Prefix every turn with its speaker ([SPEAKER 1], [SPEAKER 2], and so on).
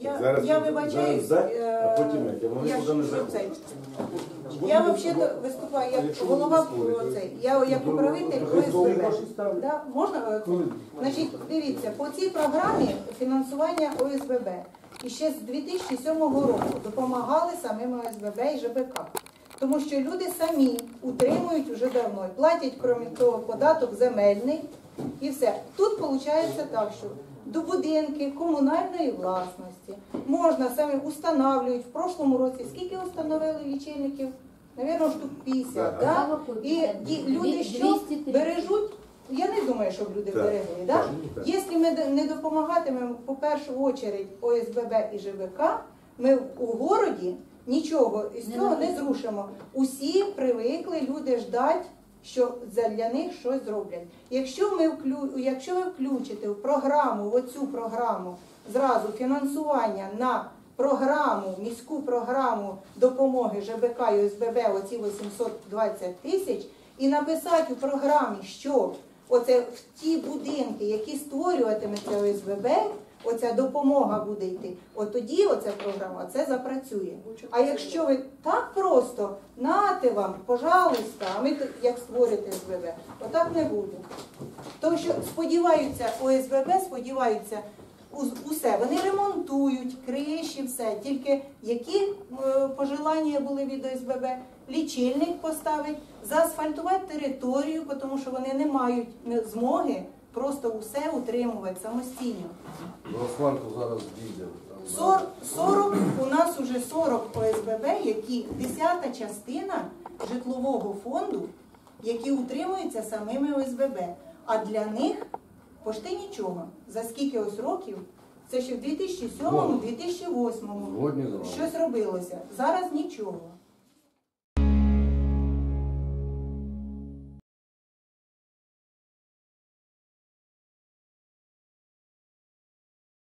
[SPEAKER 1] Я,
[SPEAKER 2] Зараз-
[SPEAKER 1] я вибачаюсь,
[SPEAKER 2] зараз за,
[SPEAKER 1] е,
[SPEAKER 2] а потім як? Вони
[SPEAKER 1] я
[SPEAKER 2] туди не
[SPEAKER 1] ж цей. Я взагалі виступаю як
[SPEAKER 2] Якщо
[SPEAKER 1] голова цей, я як управитель
[SPEAKER 2] ви
[SPEAKER 1] ОСББ. Да, можна? е, Значить, дивіться, по цій програмі фінансування ОСББ і ще з 2007 року допомагали самим ОСББ і ЖБК. Тому що люди самі утримують вже давно і платять, крім того, податок земельний і все. Тут виходить так, що до будинки комунальної власності можна самі устанавлюють. В прошлому році скільки установили лічильників? Навірно, штук 50.
[SPEAKER 2] Ага.
[SPEAKER 1] Да? І ті люди, що бережуть, я не думаю, щоб люди
[SPEAKER 2] Так.
[SPEAKER 1] берегли. Да?
[SPEAKER 2] Так.
[SPEAKER 1] Якщо ми не допомагатимемо по першу очередь ОСББ і ЖВК, ми у городі нічого із цього не зрушимо. Усі привикли люди ждать, що для них щось зроблять. Якщо ми вклю... якщо ви включите в програму, в оцю програму зразу фінансування на програму, міську програму допомоги ЖБК і ОСББ, оці 820 тисяч, і написати у програмі, що оце в ті будинки, які створюватиметься ОСББ, оця допомога буде йти, от тоді оця програма це запрацює. А якщо ви так просто, нате вам, пожалуйста, а ми як створите ОСББ, отак не буде. Тому що сподіваються, ОСББ сподіваються усе. Вони ремонтують криші, все. Тільки які е, пожелання були від ОСББ? Лічильник поставить, заасфальтувати територію, тому що вони не мають змоги просто усе утримувати самостійно.
[SPEAKER 3] До асфальту зараз дійде.
[SPEAKER 1] Сор- 40, у нас уже 40 ОСББ, які десята частина житлового фонду, які утримуються самими ОСББ. А для них пошти нічого. За скільки ось років? Це ще в 2007-2008
[SPEAKER 3] Згодні з вами.
[SPEAKER 1] щось робилося. Зараз нічого.